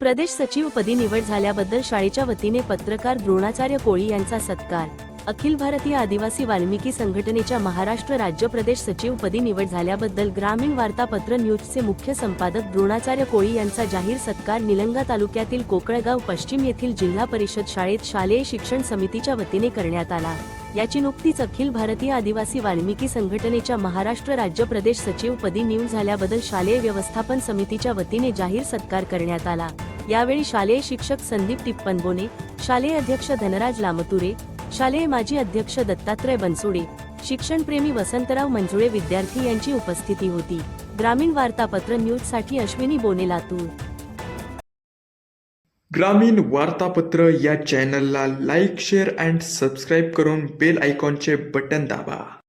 प्रदेश सचिवपदी निवड झाल्याबद्दल शाळेच्या वतीने पत्रकार द्रोणाचार्य कोळी यांचा सत्कार. अखिल भारतीय आदिवासी वाल्मिकी संघटनेच्या महाराष्ट्र राज्य प्रदेश सचिवपदी निवड झाल्याबद्दल ग्रामीण वार्तापत्र न्यूजचे मुख्य संपादक द्रोणाचार्य कोळी यांचा जाहीर सत्कार निलंगा तालुक्यातील कोकळगाव पश्चिम येथील जिल्हा परिषद शाळेत शालेय शिक्षण समितीच्या वतीने करण्यात आला. याची नुकतीच अखिल भारतीय आदिवासी वाल्मिकी संघटनेच्या महाराष्ट्र राज्य प्रदेश सचिवपदी निवड झाल्याबद्दल शालेय व्यवस्थापन समितीच्या वतीने जाहीर सत्कार करण्यात आला. यावेळी शालेय शिक्षक संदीप टिप्पनबोने शालेय अध्यक्ष धनराज लामतुरे शालेय माजी अध्यक्ष दत्तात्रय बनसुडे शिक्षणप्रेमी वसंतराव मंजुळे विद्यार्थी यांची उपस्थिती होती. ग्रामीण वार्तापत्र न्यूजसाठी अश्विनी बोने लातूर ग्रामीण वार्तापत्र या चॅनलला लाईक शेअर अँड सबस्क्राईब करून बेल आयकॉनचे बटन दाबा.